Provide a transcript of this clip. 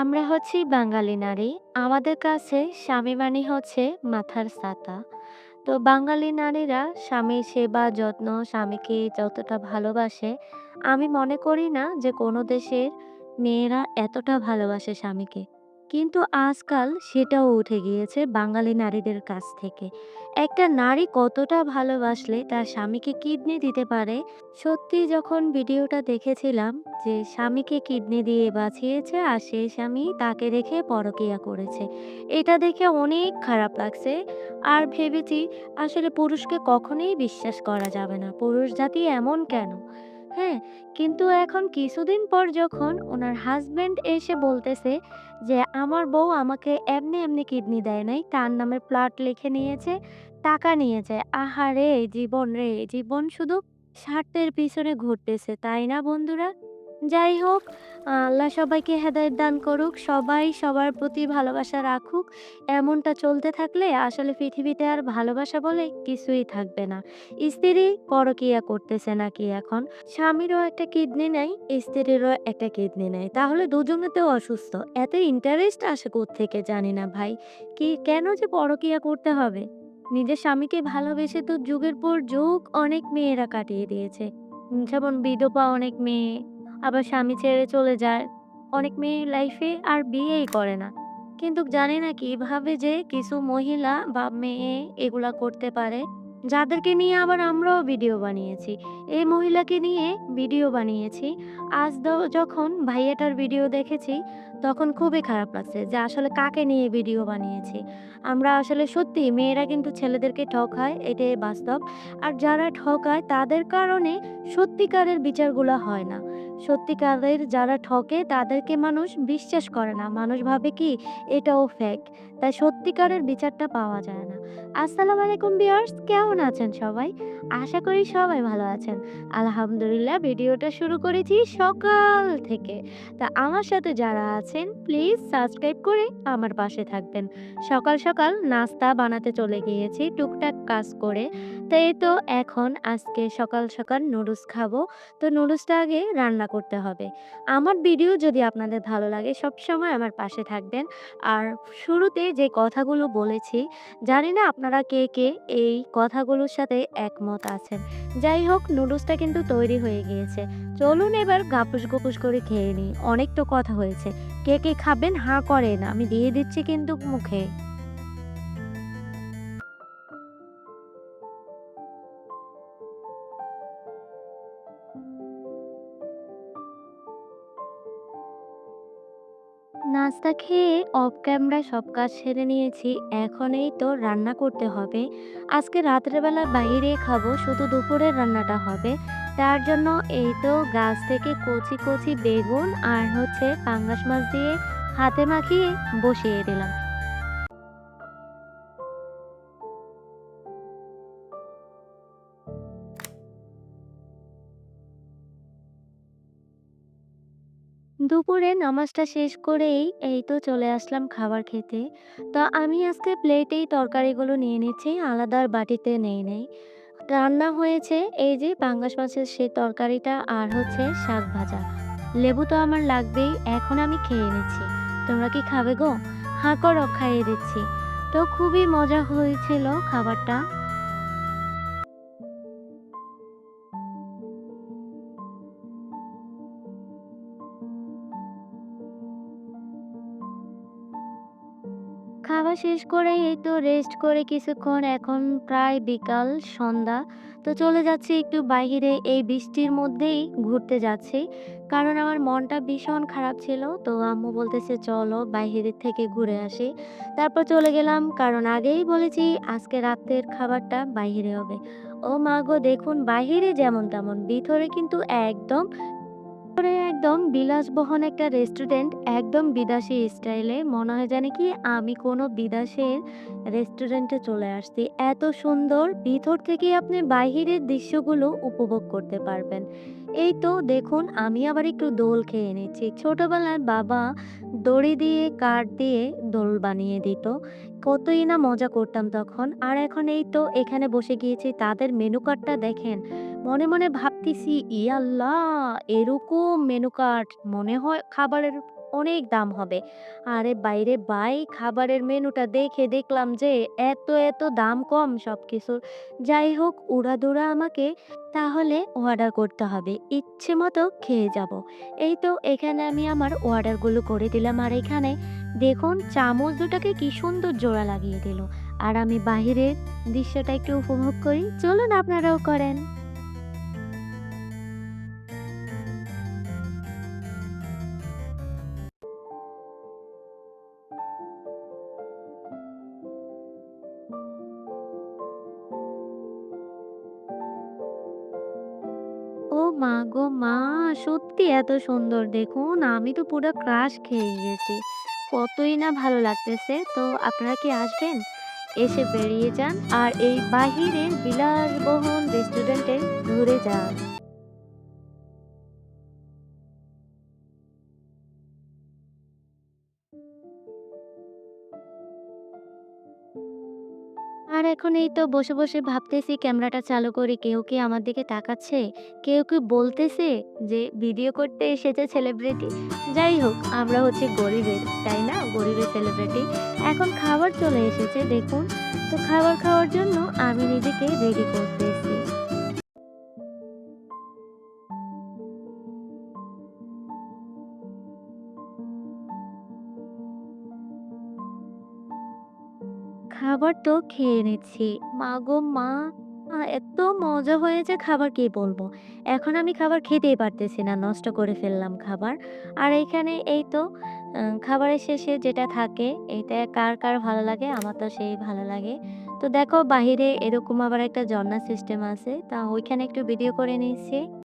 আমরা হচ্ছি বাঙালি নারী। আমাদের কাছে স্বামী মানে হচ্ছে মাথার সাতা তো বাঙালি নারীরা স্বামীর সেবা যত্ন, স্বামীকে যতটা ভালোবাসে, আমি মনে করি না যে কোনো দেশের মেয়েরা এতটা ভালোবাসে স্বামীকে। কিন্তু আজকাল সেটাও উঠে গিয়েছে বাঙালি নারীদের কাছ থেকে। একটা নারী কতটা ভালোবাসলে তার স্বামীকে কিডনি দিতে পারে, সত্যি যখন ভিডিওটা দেখেছিলাম যে স্বামীকে কিডনি দিয়ে বাঁচিয়েছে আর সেই স্বামী তাকে রেখে পরকীয়া করেছে। এটা দেখে অনেক খারাপ লাগছে। আর ভেবেছি আসলে পুরুষকে কখনোই বিশ্বাস করা যাবে না। পুরুষ জাতি এমন কেন? হ্যাঁ? কিন্তু এখন কিছুদিন পর যখন ওনার হাজব্যান্ড এসে বলতেছে যে, "আমার বউ আমাকে এমনি, এমনি কিডনি দেয় নাই। তার নামে প্লট লিখে নিয়েছে, টাকা নিয়েছে।" আহারে! জীবন রে! জীবন শুধু স্বার্থের পিছনে ঘুরতেছে, তাই না বন্ধুরা? যাই হোক, আল্লাহ সবাইকে হেদায়েত দান করুক। সবাই সবার প্রতি ভালোবাসা রাখুক। এমনটা চলতে থাকলে আসলে পৃথিবীতে আর ভালোবাসা বলে কিছুই থাকবে না। স্ত্রী পরকীয়া করতেছে নাকি এখন? স্বামীরও একটা কিডনি নাই, স্ত্রীরও একটা কিডনি নাই। তাহলে দুজনেতেও অসুস্থ। এত ইন্টারেস্ট আসে কোত্থেকে জানি না ভাই। কি কেন যে পরকীয়া করতে হবে? নিজের স্বামীকে ভালোবেসে তো যুগের পর যুগ অনেক মেয়েরা কাটিয়ে দিয়েছে। যেমন বিধবা অনেক মেয়ে, আবার স্বামী ছেড়ে চলে যায়। অনেক মেয়ের লাইফে আর বিয়েই করে না। কিন্তু জানি না কীভাবে যে কিছু মহিলা বা মেয়ে এগুলা করতে পারে। যাদেরকে নিয়ে আবার আমরাও ভিডিও বানিয়েছি। এই মহিলাকে নিয়ে ভিডিও বানিয়েছি। আজ যখন ভাইয়াটার ভিডিও দেখেছি, তখন খুবই খারাপ লাগছে যে আসলে কাকে নিয়ে ভিডিও বানিয়েছি। আমরা আসলে সত্যি মেয়েরা কিন্তু ছেলেদেরকে ঠকায়, এটাই বাস্তব। আর যারা ঠকায় তাদের কারণে সত্যিকারের বিচারগুলো হয় না। সত্যিকারের যারা ঠকে তাদেরকে মানুষ বিশ্বাস করে না। মানুষ ভাবে কি এটাও ফেক। তাই সত্যিকারের বিচারটা পাওয়া যায় না। আসসালামু আলাইকুম ভিউয়ার্স কেমন আছেন সবাই? আশা করি সবাই ভালো আছেন। আলহামদুলিল্লাহ ভিডিওটা শুরু করেছি সকাল থেকে। তা আমার সাথে যারা আছেন প্লিজ সাবস্ক্রাইব করে আমার পাশে থাকবেন। সকাল, সকাল নাস্তা বানাতে চলে গিয়েছি টুকটাক কাজ করে। তাই তো এখন আজকে সকাল, সকাল নুডলস খাব। তো নুডলসটা আগে রান্না করতে হবে। আমার ভিডিও যদি আপনাদের ভালো লাগে সবসময় আমার পাশে থাকবেন। আর শুরুতে যে কথাগুলো বলেছি, জানি না আপনারা কে, কে এই কথাগুলোর সাথে একমত আছেন। যাই হোক নুডলসটা কিন্তু তৈরি হয়ে গিয়েছে। চলুন এবার গাপুস-গুপুস করে খেয়ে নিই। অনেক তো কথা হয়েছে। কে, কে খাবেন হাঁ করেন। আমি দিয়ে দিচ্ছি কিন্তু মুখে। নাস্তা খেয়ে অফ ক্যামেরায় সব কাজ সেরে নিয়েছি। এখনই তো রান্না করতে হবে। আজকে রাত্রেবেলা বাইরে খাব, শুধু দুপুরের রান্নাটা হবে। তার জন্য এই তো গাছ থেকে কচি, কচি বেগুন আর হচ্ছে পাঙ্গাস মাছ দিয়ে হাতে মাখিয়ে বসিয়ে দিলাম। দুপুরে নামাজটা শেষ করেই এই তো চলে আসলাম খাবার খেতে। তো আমি আজকে প্লেটেই তরকারিগুলো নিয়ে নিচ্ছি, আলাদা আর বাটিতে নেই নাই। রান্না হয়েছে এই যে পাঙ্গাস মাছের সেই তরকারিটা আর হচ্ছে শাক ভাজা। লেবু তো আমার লাগবেই, এখন আমি খেয়ে নিচ্ছি। তোমরা কি খাবে গো? হাঁকড় খাইয়ে দিচ্ছি। তো খুবই মজা হয়েছিল খাবারটা। খাওয়া শেষ করে এই তো রেস্ট করে কিছুক্ষণ, এখন প্রায় বিকাল, সন্ধ্যা। তো চলে যাচ্ছি একটু বাহিরে এই বৃষ্টির মধ্যেই ঘুরতে যাচ্ছি। কারণ আমার মনটা ভীষণ খারাপ ছিল। তো আম্মু বলতেছে, চলো বাহিরের থেকে ঘুরে আসি। তারপর চলে গেলাম, কারণ আগেই বলেছি, আজকে রাতের খাবারটা বাহিরে হবে। ও মা গো, দেখুন বাহিরে যেমন তেমন, ভিতরে কিন্তু একদম একদম বিলাসবহুল একটা রেস্টুরেন্ট একদম বিদেশি স্টাইলে মনে হয় জানি কি, আমি কোনো বিদেশের রেস্টুরেন্টে চলে আসছি। এত সুন্দর, ভিতর থেকে আপনি বাহিরের দৃশ্যগুলো উপভোগ করতে পারবেন। এই তো দেখুন, আমি আবার একটু দোল খেয়ে নিচ্ছি। ছোটবেলায় বাবা দড়ি দিয়ে, কাঠ দিয়ে দোল বানিয়ে দিত। কতই না মজা করতাম তখন। আর এখন এই তো এখানে বসে গিয়েছি, তাদের মেনু কার্ডটা দেখেন। মনে, মনে ভাবতেছি, "ই আল্লাহ! এরকম মেনু কার্ড মনে হয় খাবারের অনেক দাম হবে। আরে বাইরে বাই খাবারের মেনুটা দেখে দেখলাম যে এত, এত দাম কম সবকিছুর। যাই হোক উড়াধুরা আমাকে তাহলে অর্ডার করতে হবে। ইচ্ছে মতো খেয়ে যাব। এই তো এখানে আমি আমার অর্ডারগুলো করে দিলাম। আর এখানে দেখুন চামচ দুটাকে কি সুন্দর জোড়া লাগিয়ে দিল। আর আমি বাহিরের দৃশ্যটা একটু উপভোগ করি। চলুন আপনারাও করেন। ও মা গো মা! সত্যি এত সুন্দর দেখুন। আমি তো পুরো ক্রাশ খেয়ে গেছি। কতই না ভালো লাগতেছে। তো আপনারা কি আসবেন? এসে বেরিয়ে যান। আর এই বাহিরের বিলাসবহন রেস্টুরেন্টে ঘুরে যান। আর এখন এই তো বসে, বসে ভাবতেছি ক্যামেরাটা চালু করি। কেউ কি আমার দিকে তাকাচ্ছে? কেউ কি বলতেছে যে ভিডিও করতে এসেছে সেলিব্রিটি? যাই হোক আমরা হচ্ছে গরিবের, তাই না? গরিবের সেলিব্রিটি। এখন খাবার চলে এসেছে দেখুন। তো খাবার খাওয়ার জন্য আমি নিজেকে রেডি করতেছি। খাবার তো খেয়ে নিচ্ছি। মা গো মা! এত মজা হয়েছে খাবার কি বলব। এখন আমি খাবার খেতেই পারতেছি না। নষ্ট করে ফেললাম খাবার। আর এইখানে এই তো খাবারের শেষে যেটা থাকে এটা কার, কার ভালো লাগে? আমার তো সেই ভালো লাগে। তো দেখো বাহিরে এরকম আবার একটা ঝর্ণা সিস্টেম আছে। তা ওইখানে একটু ভিডিও করে নিয়েছি।